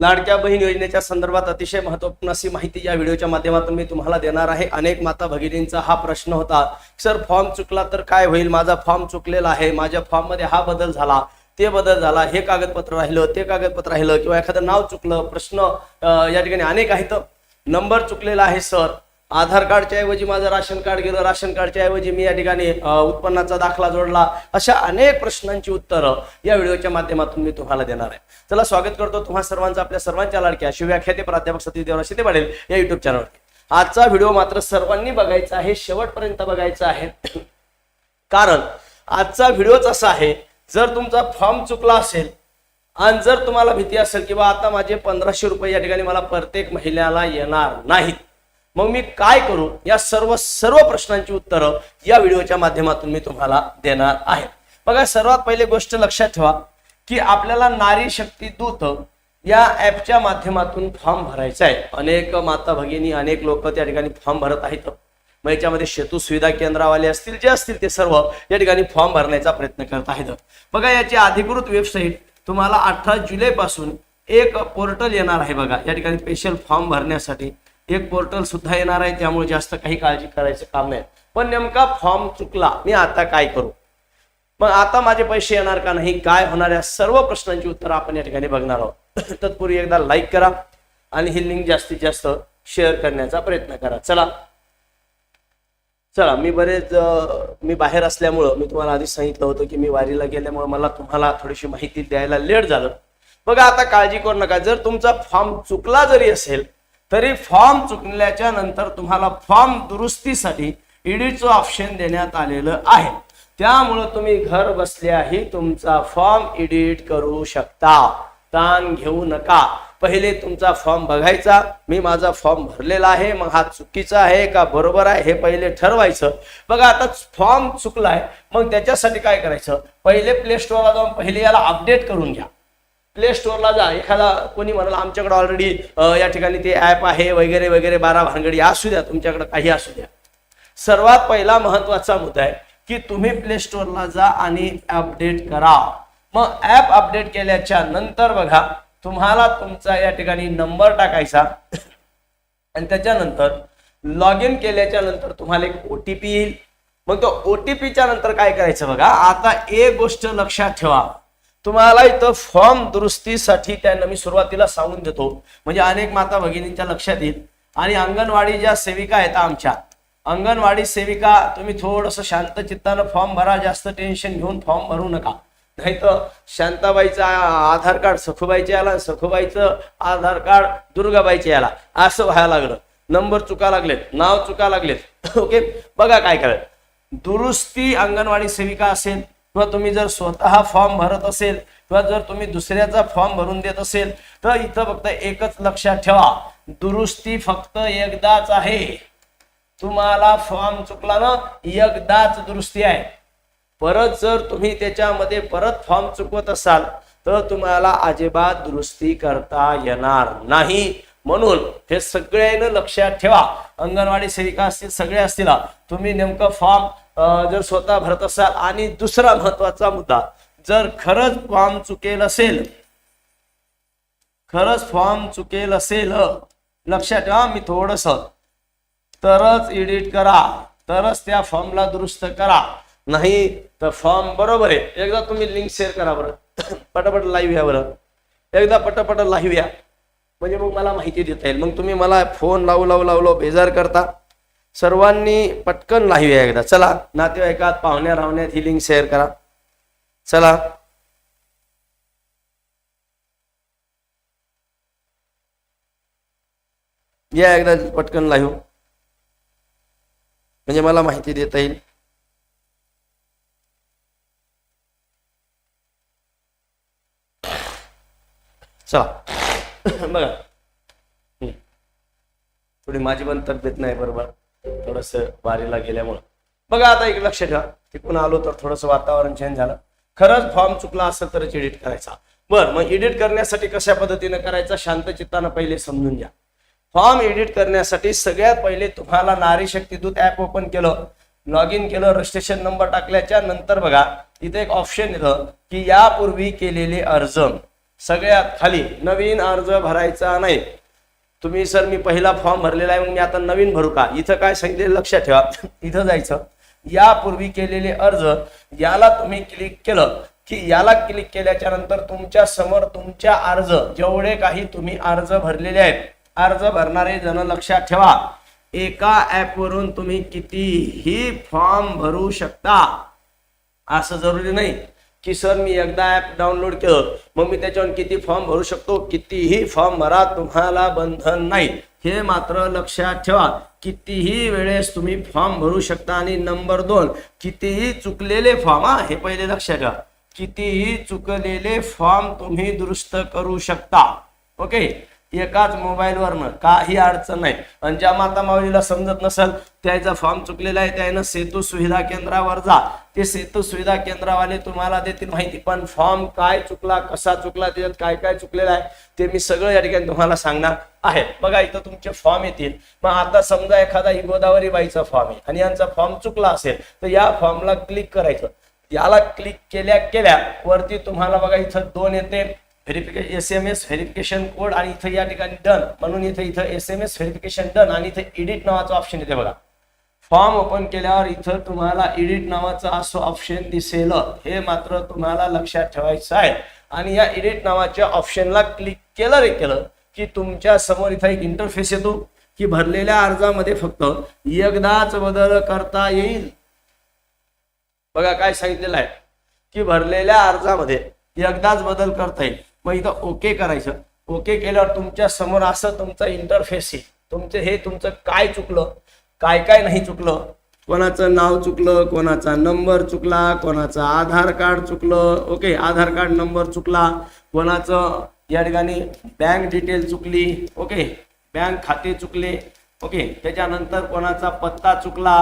लाडक्या बहीण योजनेच्या संदर्भात अतिशय महत्त्वपूर्ण अशी माहिती या व्हिडिओच्या माध्यमातून मी तुम्हाला देणार आहे. अनेक माता भगिनींचा हा प्रश्न होता सर फॉर्म चुकला तर काय होईल? माझा फॉर्म चुकलेला आहे माझ्या फॉर्ममध्ये हा बदल झाला ते बदल झाला हे कागदपत्र राहिलं ते कागदपत्र राहिलं किंवा एखादं नाव चुकलं प्रश्न या ठिकाणी अनेक आहेत. नंबर चुकलेला आहे सर. आधार कार्डच्या ऐवजी माझं राशन कार्ड गेलं राशन कार्डच्या ऐवजी मी या ठिकाणी उत्पन्नाचा दाखला जोडला अशा अनेक प्रश्नांची उत्तरं या व्हिडिओच्या माध्यमातून मी तुम्हाला देणार आहे. चला स्वागत करतो तुम्हा सर्वांचं आपल्या सर्वांच्या लाडक्या शिव्याख्याते प्राध्यापक सतीश देवरा शिते पाडेल या युट्यूब चॅनलवर आजचा व्हिडिओ मात्र सर्वांनी बघायचा आहे शेवटपर्यंत बघायचा आहे. कारण आजचा व्हिडिओच असा आहे जर तुमचा फॉर्म चुकला असेल आणि जर तुम्हाला भीती असेल किंवा आता माझे पंधराशे रुपये या ठिकाणी मला प्रत्येक महिन्याला येणार नाहीत मग मी काय करू? या सर्व सर्व प्रश्नांची उत्तरं या व्हिडिओच्या माध्यमातून मी तुम्हाला देणार आहे. बघा सर्वात पहिले गोष्ट लक्षात ठेवा की आपल्याला नारी शक्ती दूत या ऍपच्या माध्यमातून फॉर्म भरायचा आहे. अनेक माता भगिनी अनेक लोक त्या ठिकाणी फॉर्म भरत आहेत. मग याच्यामध्ये सेतू सुविधा केंद्रावाले असतील जे असतील ते सर्व या ठिकाणी फॉर्म भरण्याचा प्रयत्न करत आहेत. बघा याची अधिकृत वेबसाईट तुम्हाला अठरा जुलैपासून एक पोर्टल येणार आहे बघा. या ठिकाणी स्पेशल फॉर्म भरण्यासाठी एक पोर्टल सुद्धा येणार आहे त्यामुळे जास्त काही काळजी करायचं काम नाही. पण नेमका फॉर्म चुकला मी आता काय करू? मग आता माझे पैसे येणार का नाही? काय होणार या सर्व प्रश्नांची उत्तर आपण या ठिकाणी बघणार आहोत. तत्पूर्वी एकदा लाईक करा आणि ही लिंक जास्तीत जास्त शेअर करण्याचा प्रयत्न करा. चला. चला मी बरेच मी बाहेर असल्यामुळं मी तुम्हाला आधीच सांगितलं होतं की मी वारीला गेल्यामुळे मला तुम्हाला थोडीशी माहिती द्यायला लेट झालं. बघा आता काळजी करू नका. जर तुमचा फॉर्म चुकला जरी असेल तरी फॉर्म चुकल्याच्या नंतर तुम्हाला फॉर्म दुरुस्तीसाठी ईडीचं ऑप्शन देण्यात आलेलं आहे. त्यामुळं तुम्ही घर बसल्याही तुमचा फॉर्म एडिट करू शकता. ताण घेऊ नका. पहिले तुमचा फॉर्म बघायचा. मी माझा फॉर्म भरलेला आहे. मग हा चुकीचा आहे का बरोबर आहे हे पहिले ठरवायचं. बघा आता फॉर्म चुकलाय. मग त्याच्यासाठी काय करायचं? पहिले प्ले स्टोअरला जाऊन पहिले याला अपडेट करून घ्या. प्ले स्टोअरला जा. एखादा कोणी म्हणाला आमच्याकडे ऑलरेडी या ठिकाणी ते ॲप आहे वगैरे वगैरे बारा भानगडी असू द्या तुमच्याकडे काही असू द्या. सर्वात पहिला महत्त्वाचा मुद्दा आहे की तुम्ही प्ले स्टोअरला जा आणि अपडेट करा. मग ॲप अपडेट केल्याच्यानंतर बघा तुम्हाला तुमचा या ठिकाणी नंबर टाकायचा. आणि त्याच्यानंतर लॉग इन केल्याच्यानंतर तुम्हाला एक ओ टी पी येईल. मग तो ओ टी पीच्या नंतर काय करायचं बघा आता एक गोष्ट लक्षात ठेवा. तुम्हाला इथं फॉर्म दुरुस्तीसाठी त्यांना मी सुरुवातीला सांगून देतो. म्हणजे अनेक माता भगिनींच्या लक्षात येईल. आणि अंगणवाडी ज्या सेविका आहेत आमच्या अंगणवाडी सेविका तुम्ही थोडंसं शांत चित्तानं फॉर्म भरा जास्त टेन्शन घेऊन फॉर्म भरू नका. नाही तर शांताबाईचं आधार कार्ड सखुबाईच्या याला सखुबाईचं आधार कार्ड दुर्गाबाईच्या याला. असं व्हायला लागलं. नंबर चुका लागलेत नाव चुका लागलेत. ओके? बघा काय करायचं. दुरुस्ती अंगणवाडी सेविका असेल किंवा तुम्ही जर स्वतः फॉर्म भरत असेल किंवा जर तुम्ही दुसऱ्याचा फॉर्म भरून देत असेल तर इथं फक्त एकच लक्षात ठेवा दुरुस्ती फक्त एकदाच आहे. तुम्हाला फॉर्म चुकला ना एकदाच दुरुस्ती आहे. परत जर तुम्ही त्याच्यामध्ये परत फॉर्म चुकवत असाल तर तुम्हाला अजिबात दुरुस्ती करता येणार नाही. म्हणून हे सगळ्यांना लक्षात ठेवा. अंगणवाडी सेविका असतील सगळे असतील तुम्ही नेमकं फॉर्म जर स्वतः भरत असाल आणि दुसरा महत्त्वाचा मुद्दा जर खरंच फॉर्म चुकेल असेल खरंच फॉर्म चुकेल असेल लक्षात ठेवा मी थोडस. तरच एडिट करा तरच त्या फॉर्मला दुरुस्त करा. नाही तर फॉर्म बरोबर आहे. एकदा तुम्ही लिंक शेअर करा बरं. पटापट लाईव्ह या बरं. एकदा पटापट लाईव्ह या. म्हणजे मग मला माहिती देता येईल. मग तुम्ही मला फोन लावू लावू लावलो बेजार करता. सर्वांनी पटकन लाईव्ह या एकदा. चला नातेवाईकात पाहुण्या राहण्यात ही लिंक शेअर करा. चला. या एकदा पटकन लाईव्ह. म्हणजे मला माहिती देता येईल. चला. बघा. थोडी माझी पण तब्येत नाही बरोबर. थोडस वारीला गेल्यामुळं. बघा आता एक लक्ष ठेवा. तिकडून आलो तर थोडस वातावरण चेंज झालं. खरंच फॉर्म चुकला असेल तरच एडिट करायचा. बर मग एडिट करण्यासाठी कशा पद्धतीने करायचा? शांत चित्तानं पहिले समजून घ्या. फॉर्म एडिट करण्यासाठी सगळ्यात पहिले तुम्हाला नारी शक्ती दूत ऍप ओपन केलं. लॉग इन केलं रजिस्ट्रेशन नंबर टाकल्याच्या नंतर बघा इथे एक ऑप्शन येतं की यापूर्वी केलेले अर्ज. सगळ्यात खाली नवीन अर्ज भरायचा नाही. तुम्ही सर मी पहिला फॉर्म भरलेला आहे मग मी आता नवीन भरू का? इथं काय सांगितले लक्षात ठेवा. इथं जायचं. यापूर्वी केलेले अर्ज याला तुम्ही क्लिक केलं की याला क्लिक केल्याच्यानंतर तुमच्यासमोर तुमच्या अर्ज जेवढे काही तुम्ही अर्ज भरलेले आहेत अर्ज भरणारे जण लक्षात ठेवा. एका ॲपवरून तुम्ही कितीही फॉर्म भरू शकता. असं जरुरी नाही. की सर मी एकदा ॲप डाउनलोड केलं मग मी त्याच्यावर किती फॉर्म भरू शकतो? कितीही फॉर्म भरा तुम्हाला बंधन नाही. हे मात्र लक्षात ठेवा. कितीही वेळेस तुम्ही फॉर्म भरू शकता आणि नंबर दोन कितीही चुकलेले फॉर्म हा हे पहिले लक्षात ठेवा. कितीही चुकलेले फॉर्म तुम्ही दुरुस्त करू शकता. ओके एकाच मोबाईलवरनं काही अडचण नाही. आणि ज्या माता माऊलीला समजत नसेल त्याचा फॉर्म चुकलेला आहे त्यानं सेतू सुविधा केंद्रावर जा. ते सेतू सुविधा केंद्रावाले तुम्हाला देतील माहिती पण फॉर्म काय चुकला कसा चुकला त्याच्यात काय काय चुकलेलं आहे ते मी सगळं या ठिकाणी तुम्हाला सांगणार आहे. बघा इथं तुमचे फॉर्म येतील. मग आता समजा एखादा ही गोदावरी बाईचा फॉर्म आहे आणि यांचा फॉर्म चुकला असेल तर या फॉर्मला क्लिक करायचं. याला क्लिक केल्या केल्या वरती तुम्हाला बघा इथं दोन येते verification S M S verification code आणि इथं या ठिकाणी डन म्हणून इथं इथं S M S verification done आणि इथं एडिट नावाचं ऑप्शन येते बघा. फॉर्म ओपन केल्यावर इथं तुम्हाला एडिट नावाचं असं ऑप्शन दिसेल. हे मात्र तुम्हाला लक्षात ठेवायचं आहे. आणि या एडिट नावाच्या ऑप्शनला क्लिक केलं रे केलं की तुमच्यासमोर इथं एक इंटरफेस येतो की भरलेल्या अर्जामध्ये फक्त एकदाच बदल करता येईल. बघा काय सांगितलेलं आहे. की भरलेल्या अर्जामध्ये एकदाच बदल करता येईल. मग इथं ओके करायचं. ओके केल्यावर तुमच्यासमोर असं तुमचं इंटरफेस आहे. तुमचं हे तुमचं काय चुकलं? काय काय नाही चुकलं? कोणाचं नाव चुकलं कोणाचा नंबर चुकला कोणाचं आधार कार्ड चुकलं ओके आधार कार्ड नंबर चुकला कोणाचं या ठिकाणी बँक डिटेल चुकली ओके बँक खाते चुकले ओके त्याच्यानंतर कोणाचा पत्ता चुकला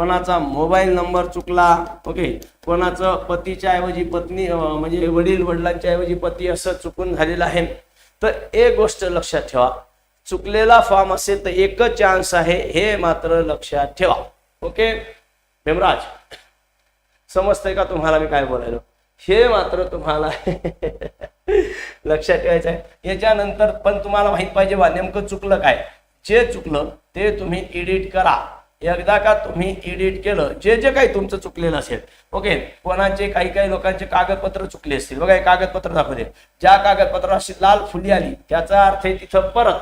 कोणाचा मोबाईल नंबर चुकला ओके? कोणाचं पतीच्या ऐवजी पत्नी म्हणजे वडील वडिलांच्या ऐवजी पती असं चुकून झालेलं आहे. तर एक गोष्ट लक्षात ठेवा. चुकलेला फॉर्म असेल तर एकच चान्स आहे हे मात्र लक्षात ठेवा. ओके? हेमराज समजतंय का तुम्हाला मी काय बोलायलो? हे मात्र तुम्हाला लक्षात ठेवायचं आहे. याच्यानंतर पण तुम्हाला माहीत पाहिजे बा नेमकं चुकलं काय? जे चुकलं ते तुम्ही एडिट करा. एकदा का तुम्ही एडिट केलं जे जे काही तुमचं चुकलेलं असेल ओके कोणाचे काही काही लोकांचे कागदपत्र चुकले असतील. बघा हे कागदपत्र दाखवते ज्या कागदपत्र अशी लाल फुली आली त्याचा अर्थ आहे तिथं परत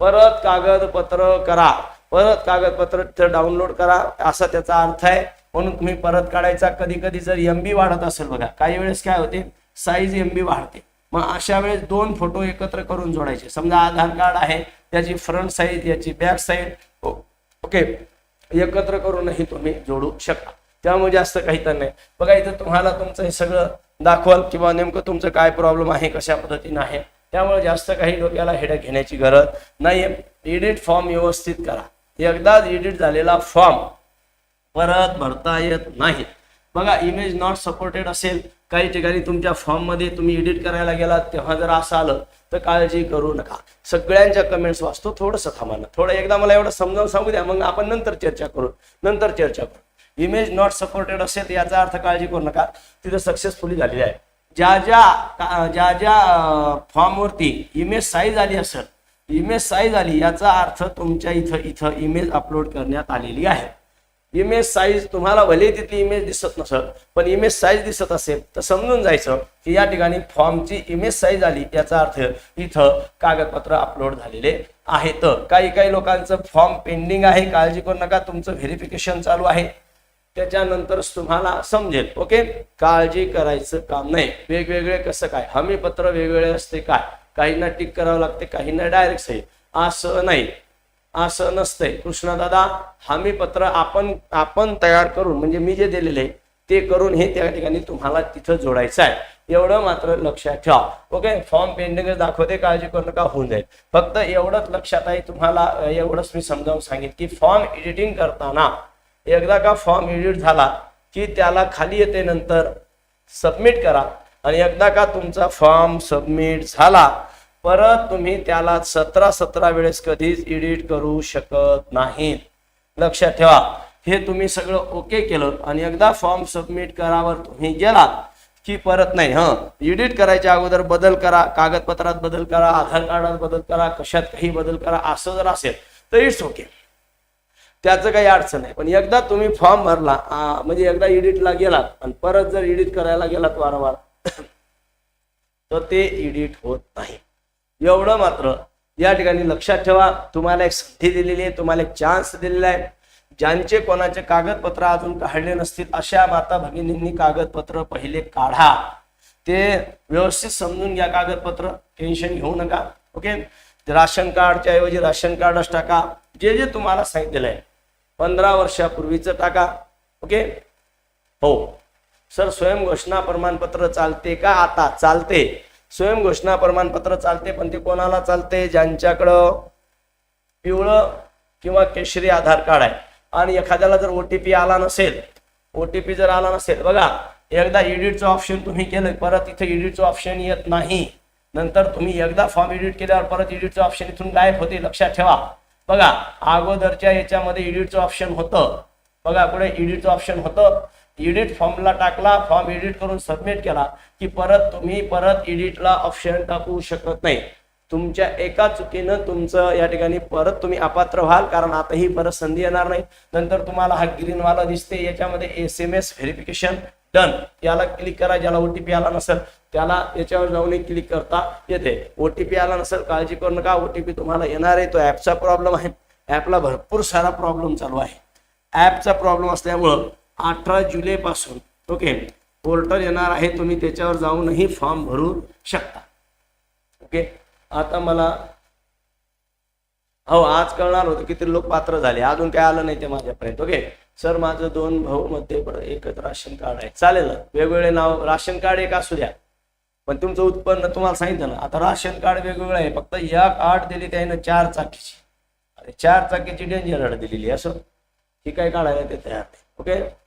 परत कागदपत्र करा. परत कागदपत्र तिथं डाउनलोड करा. असा त्याचा अर्थ आहे. म्हणून तुम्ही परत काढायचा. कधी कधी जर एम बी वाढत असेल बघा काही वेळेस काय होते? साईज एम बी वाढते. मग अशा वेळेस दोन फोटो एकत्र करून जोडायचे. समजा आधार कार्ड आहे त्याची फ्रंट साईड याची बॅक साईड ओके एकत्र करूनही तुम्ही जोडू शकता. त्यामुळे जास्त काही तर नाही. बघा इथं तुम्हाला तुमचं हे सगळं दाखवाल किंवा नेमकं तुमचं काय प्रॉब्लेम आहे कशा पद्धतीनं आहे त्यामुळे जास्त काही डोक्याला हेडक घेण्याची गरज नाहीये. एडिट फॉर्म व्यवस्थित करा. एकदाच एडिट झालेला फॉर्म परत भरता येत नाही. बघा इमेज नॉट सपोर्टेड असेल काही ठिकाणी तुमच्या फॉर्ममध्ये तुम्ही एडिट करायला गेलात तेव्हा जर असं आलं तर काळजी करू नका. सगळ्यांच्या कमेंट्स वाचतो थोडंसं थांबाना थोडं एकदा मला एवढं समजावून सांगू द्या मग आपण नंतर चर्चा करू नंतर चर्चा करू. इमेज नॉट सपोर्टेड असेल याचा अर्थ काळजी करू नका. तिथं सक्सेसफुली झालेली आहे. ज्या ज्या ज्या ज्या फॉर्मवरती इमेज साईज आली असेल इमेज साईज आली याचा अर्थ तुमच्या इथं इथं इमेज अपलोड करण्यात आलेली आहे. इमेज साईज तुम्हाला भले तिथली इमेज दिसत नसेल पण इमेज साईज दिसत असेल तर समजून जायचं की या ठिकाणी फॉर्मची इमेज साईज आली याचा अर्थ इथं कागदपत्र अपलोड झालेले आहेत. काही काही लोकांचं फॉर्म पेंडिंग आहे काळजी करू नका तुमचं व्हेरिफिकेशन चालू आहे. त्याच्यानंतर तुम्हाला समजेल ओके काळजी करायचं काम नाही. वेगवेगळे कसं काय? हमी पत्र वेगवेगळे असते काय? काहींना टिक करावं लागते काहींना डायरेक्ट सही असं नाही. असं नसतंय. कृष्णदादा हमीपत्र आपण आपण तयार करून म्हणजे मी जे दिलेले आहे ते करून हे त्या ठिकाणी तुम्हाला तिथं जोडायचं आहे. एवढं मात्र लक्षात ठेवा. ओके? फॉर्म पेंडिंग दाखवते काळजी करू नका होऊन जाईल. फक्त एवढंच लक्षात आहे तुम्हाला एवढंच मी समजावून सांगेन की फॉर्म एडिटिंग करताना एकदा का फॉर्म एडिट झाला की त्याला खाली येते नंतर सबमिट करा. आणि एकदा का तुमचा फॉर्म सबमिट झाला परत तुम्ही त्याला सतरा सतरा वेळेस कधीच एडिट करू शकत नाहीत लक्षात ठेवा. हे तुम्ही सगळं ओके केलं आणि एकदा फॉर्म सबमिट करावर तुम्ही गेलात की परत नाही हं. एडिट करायच्या अगोदर बदल करा कागदपत्रात बदल करा आधार कार्डात बदल करा कशात काही बदल करा असं जर असेल तर इट्स ओके त्याचं काही अडचण नाही. पण एकदा तुम्ही फॉर्म भरला म्हणजे एकदा एडिटला गेलात आणि परत जर एडिट करायला गेलात वारंवार तर ते एडिट होत नाही. एवढं मात्र. या ठिकाणी लक्षात ठेवा तुम्हाला एक संधी दिलेली आहे तुम्हाला एक चान्स दिलेला आहे. ज्यांचे कोणाचे कागदपत्र अजून काढले नसतील अशा माता भगिनींनी कागदपत्र पहिले काढा. ते व्यवस्थित समजून घ्या कागदपत्र टेन्शन घेऊ नका ओके राशन कार्डच्या ऐवजी राशन कार्डच टाका जे जे तुम्हाला सांगितलेलं आहे. पंधरा वर्षापूर्वीचं टाका ओके हो. सर स्वयंघोषणा प्रमाणपत्र चालते का आता? चालते. स्वयंघोषणा प्रमाणपत्र चालते पण ते कोणाला चालते? ज्यांच्याकडं पिवळं किंवा केशरी आधार कार्ड आहे. आणि एखाद्याला जर ओ टी पी आला नसेल ओ टी पी जर आला नसेल बघा एकदा एडिटचं ऑप्शन तुम्ही केलं परत इथे एडिटचं ऑप्शन येत नाही. नंतर तुम्ही एकदा फॉर्म एडिट केल्यावर परत एडिटचं ऑप्शन इथून गायब होते लक्षात ठेवा. बघा अगोदरच्या याच्यामध्ये एडिटचं ऑप्शन होतं. बघा पुढे एडिटचं ऑप्शन होतं? एडिट फॉर्मला टाकला फॉर्म एडिट करून सबमिट केला की परत तुम्ही परत एडिटला ऑप्शन टाकू शकत नाही. तुमच्या एका चुकीनं तुमचं या ठिकाणी परत तुम्ही अपात्र व्हाल कारण आता ही परत संधी येणार नाही. नंतर तुम्हाला हा ग्रीनवाला दिसते याच्यामध्ये S M S verification done याला क्लिक करा ज्याला ओटीपी आला नसेल त्याला याच्यावर जाऊन क्लिक करता येते. ओटीपी आला नसेल काळजी करू नका. ओटीपी तुम्हाला येणार आहे. तो ऍपचा प्रॉब्लेम आहे. ऍपला भरपूर सारा प्रॉब्लेम चालू आहे. ऍपचा प्रॉब्लेम असल्यामुळं अठरा जुलै पासून ओके पोर्टल येणार आहे तुम्ही त्याच्यावर जाऊनही फॉर्म भरू शकता. ओके आता मला हो आज कळणार होतं किती लोक पात्र झाले. अजून काय आलं नाही ते माझ्यापर्यंत. ओके सर माझं दोन भाऊ मध्ये एकच राशन कार्ड आहे. चालेल. वेगवेगळे नाव राशन कार्ड एक असू द्या. पण तुमचं उत्पन्न तुम्हाला सांगितलं ना. आता राशन कार्ड वेगवेगळं आहे. फक्त या आठ दिली त्यानं चार चाकीची. अरे चार चाकीची डेंजर कार्ड दिलेली असं. ही काय काढायला ते तयार नाही. ओके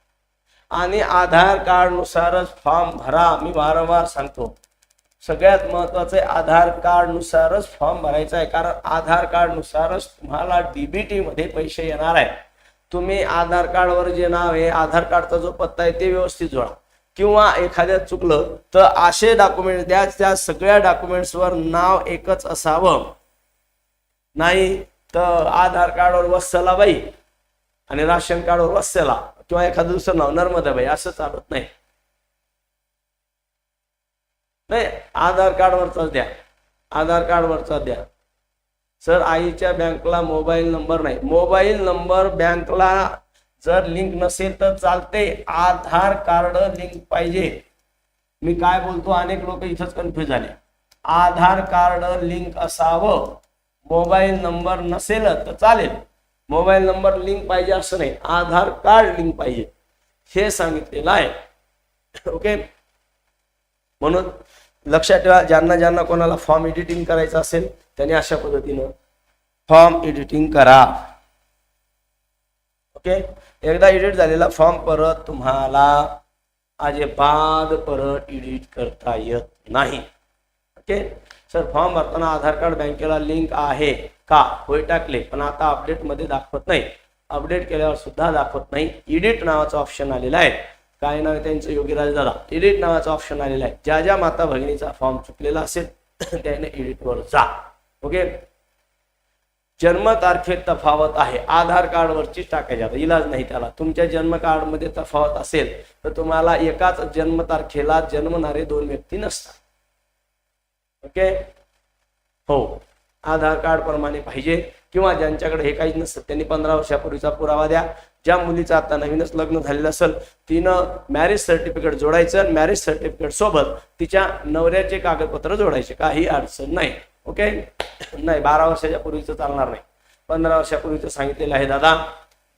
आणि आधार कार्डनुसारच फॉर्म भरा. मी वारंवार सांगतो. सगळ्यात महत्वाचं आहे आधार कार्डनुसारच फॉर्म भरायचा आहे. कारण आधार कार्डनुसारच तुम्हाला डीबीटी मध्ये पैसे येणार आहे. तुम्ही आधार कार्डवर जे नाव आहे आधार कार्डचा जो पत्ता आहे ते व्यवस्थित जोडा. किंवा एखाद्यात चुकलं तर असे डॉक्युमेंट द्या त्या सगळ्या डॉक्युमेंट्सवर नाव एकच असावं. नाही तर आधार कार्डवर वत्सलाबाई आणि राशन कार्डवर वत्सला. किंवा एखादं दुसरं नाव नर्मदाबाई असं चालत नाही. नाही आधार कार्डवरचाच द्या. आधार कार्डवरचा द्या. सर आईच्या बँकला मोबाईल नंबर नाही. मोबाईल नंबर बँकला जर लिंक नसेल तर चालते. आधार कार्ड लिंक पाहिजे. मी काय बोलतो अनेक लोक इथंच कन्फ्युज झाले. आधार कार्ड लिंक असावं. मोबाईल नंबर नसेल तर चालेल. मोबाईल नंबर लिंक पाहिजे असं नाही आधार कार्ड लिंक पाहिजे. हे सांगितलेलं आहे. ओके? म्हणून लक्षात ठेवा ज्यांना ज्यांना कोणाला फॉर्म एडिटिंग करायचं असेल त्यांनी अशा पद्धतीनं फॉर्म एडिटिंग करा. ओके? एकदा एडिट झालेला फॉर्म परत तुम्हाला अजिबात परत एडिट करता येत नाही. ओके? सर फॉर्म भरताना आधार कार्ड बँकेला लिंक आहे. का? होय टाकले. पण आता अपडेटमध्ये दाखवत नाही. अपडेट केल्यावर सुद्धा दाखवत नाही. एडिट नावाचं ऑप्शन आलेलं आहे. काय नाव आहे त्यांचं? योगीराज दादा. एडिट नावाचा ऑप्शन आलेला आहे. ज्या ज्या माता भगिनीचा फॉर्म चुकलेला असेल त्याने एडिटवर जा. ओके जन्म तारखेत तफावत आहे. आधार कार्डवरचीच टाकायची. आता इलाज नाही त्याला. तुमच्या जन्म कार्डमध्ये तफावत असेल तर तुम्हाला एकाच जन्म तारखेला जन्मणारे दोन व्यक्ती नसतात. ओके हो. आधार कार्ड प्रमाणे पाहिजे किंवा ज्यांच्याकडे हे काहीच नसतं त्यांनी पंधरा वर्षापूर्वीचा पुरावा द्या. ज्या मुलीचं आता नवीनच लग्न झालेलं असेल तिनं मॅरेज सर्टिफिकेट जोडायचं मॅरेज सर्टिफिकेट सोबत तिच्या नवऱ्याचे कागदपत्र जोडायचे. काही अडचण नाही. ओके नाही बारा वर्षाच्या पूर्वीचं चालणार नाही. पंधरा वर्षापूर्वीचं सांगितलेलं आहे दादा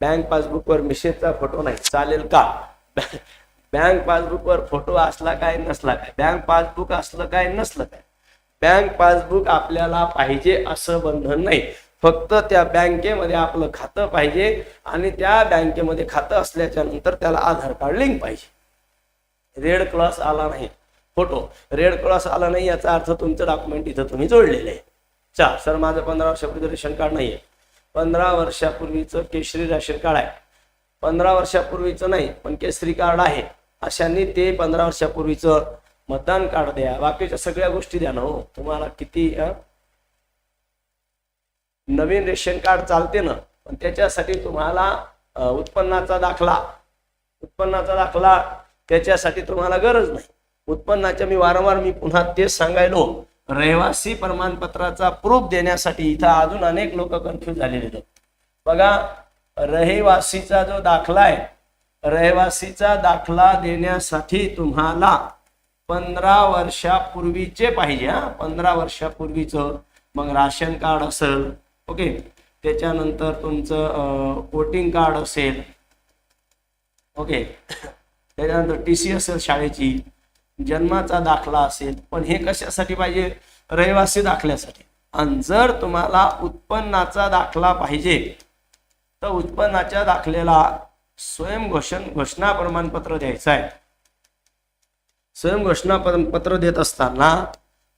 बँक पासबुकवर मिशेजचा फोटो नाही. चालेल का? बँक पासबुकवर फोटो असला काय नसला काय? बँक पासबुक असलं काय नसलं काय? बँक पासबुक आपल्याला पाहिजे असं बंधन नाही. फक्त त्या बँकेमध्ये आपलं खातं पाहिजे आणि त्या बँकेमध्ये खातं असल्याच्या नंतर त्याला आधार कार्ड लिंक पाहिजे. रेड क्रॉस आला नाही. फोटो. रेड क्रॉस आला नाही याचा अर्थ तुमचं डॉक्युमेंट इथं तुम्ही जोडलेलं आहे. चा सर माझं पंधरा वर्षापूर्वीचं रेशन कार्ड नाही आहे. पंधरा वर्षापूर्वीचं केशरी रेशन कार्ड आहे. पंधरा वर्षापूर्वीचं नाही पण केसरी कार्ड आहे. अशांनी ते पंधरा वर्षापूर्वीचं मतदान कार्ड द्या. बाकीच्या सगळ्या गोष्टी द्या ना हो. तुम्हाला किती नवीन रेशन कार्ड चालते ना पण त्याच्यासाठी तुम्हाला उत्पन्नाचा दाखला. उत्पन्नाचा दाखला त्याच्यासाठी तुम्हाला गरज नाही. उत्पन्नाच्या मी वारंवार मी पुन्हा तेच सांगायलो. रहिवासी प्रमाणपत्राचा प्रूफ देण्यासाठी इथं अजून अनेक लोक कन्फ्युज झालेले आहेत. बघा रहिवासीचा जो दाखला आहे रहिवासीचा दाखला देण्यासाठी तुम्हाला पंधरा वर्षापूर्वीचे पाहिजे हा. पंधरा वर्षापूर्वीचं मग राशन कार्ड असेल ओके. त्याच्यानंतर तुमचं वोटिंग कार्ड असेल ओके. त्याच्यानंतर टी सी असेल शाळेची जन्माचा दाखला असेल पण हे कशासाठी पाहिजे? रहिवासी दाखल्यासाठी. आणि जर तुम्हाला उत्पन्नाचा दाखला पाहिजे तर उत्पन्नाच्या दाखल्याला स्वयंघोषण घोषणा प्रमाणपत्र द्यायचं आहे. स्वयंघोषणा पर- पत्र देत असताना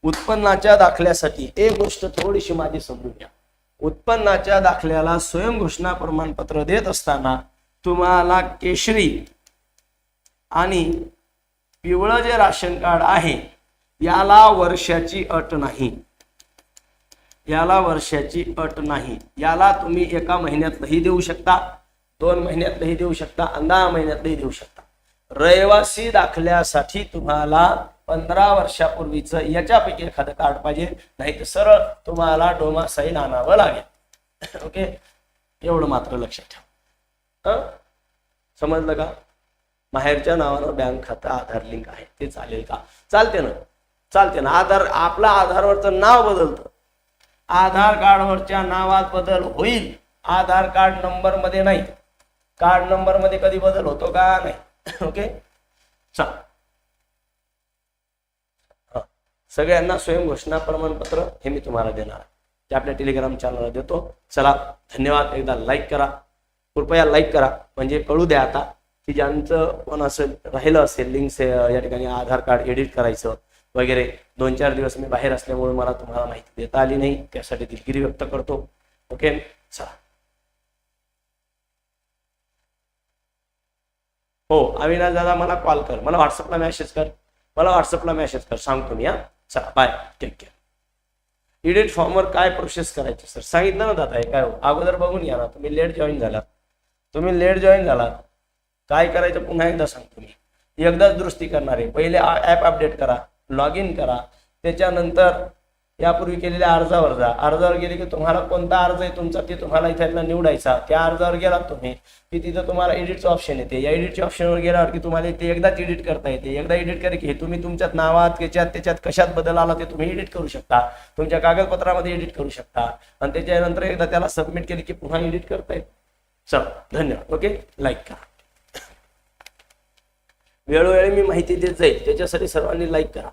उत्पन्नाच्या दाखल्यासाठी एक गोष्ट थोडीशी माझी समजून घ्या. उत्पन्नाच्या दाखल्याला स्वयंघोषणा प्रमाणपत्र देत असताना तुम्हाला केशरी आणि पिवळं जे राशन कार्ड आहे याला वर्षाची अट नाही. याला वर्षाची अट नाही. याला तुम्ही एका महिन्यातही देऊ शकता दोन महिन्यातही देऊ शकता आणि दहा महिन्यातही देऊ शकता. रहिवासी दाखल्यासाठी तुम्हाला पंधरा वर्षापूर्वीचं याच्यापैकी एखादं कार्ड पाहिजे. नाही तर सरळ तुम्हाला डोमासाईल आणावं लागेल. ओके? एवढं मात्र लक्षात ठेवा. समजलं का? माहेरच्या नावानं बँक खातं आधार लिंक आहे. ते चालेल का? चालते ना. चालते ना. आधार आपला आधारवरचं नाव बदलतं. आधार कार्डवरच्या नावात बदल होईल. आधार कार्ड नंबरमध्ये नाही. कार्ड नंबरमध्ये कधी बदल होतो का? नाही. ओके चल हा. सगळ्यांना स्वयंघोषणा प्रमाणपत्र हे मी तुम्हाला देणार आहे. ते आपल्या टेलिग्राम चॅनलला देतो. चला धन्यवाद. एकदा लाईक करा. कृपया लाईक करा. म्हणजे कळू द्या आता की ज्यांचं पण असेल राहिलं असेल लिंक्स या ठिकाणी आधार कार्ड एडिट करायचं वगैरे दोन चार दिवस मी बाहेर असल्यामुळे मला तुम्हाला माहिती देता आली नाही. त्यासाठी दिलगिरी व्यक्त करतो. ओके चला. हो अविनाश दादा मला कॉल कर. मला व्हॉट्सअपला मेसेज कर. मला व्हॉट्सअपला मेसेज कर. सांगतो मी हा. चला बाय टेक केअर इडिट फॉर्मवर काय प्रोसेस करायची सर सांगितलं ना दादा हे काय हो? अगोदर बघून या ना. तुम्ही लेट जॉईन झाला. तुम्ही लेट जॉईन झाला. काय करायचं पुन्हा एकदा सांगतो मी. एकदाच दुरुस्ती करणार आहे. पहिले ॲप अपडेट करा लॉग इन करा. त्याच्यानंतर यापूर्वी केलेल्या अर्जावर जा. अर्जावर गेले की तुम्हाला कोणता अर्ज आहे तुमचा ते तुम्हाला इथला निवडायचा. त्या अर्जावर गेलात तुम्ही की तिथं तुम्हाला एडिटचं ऑप्शन येते. या एडिटच्या ऑप्शनवर गेल्यावर की तुम्हाला ते एकदाच एडिट करता येते. एकदा एडिट करे की हे तुम्ही तुमच्यात नावात त्याच्यात त्याच्यात कशात बदल आला ते तुम्ही एडिट करू शकता. तुमच्या कागदपत्रामध्ये एडिट करू शकता. आणि त्याच्यानंतर एकदा त्याला सबमिट केले की पुन्हा एडिट करता येईल. चल धन्यवाद. ओके? लाईक करा. वेळोवेळी मी माहिती देत जाईल. त्याच्यासाठी सर्वांनी लाईक करा.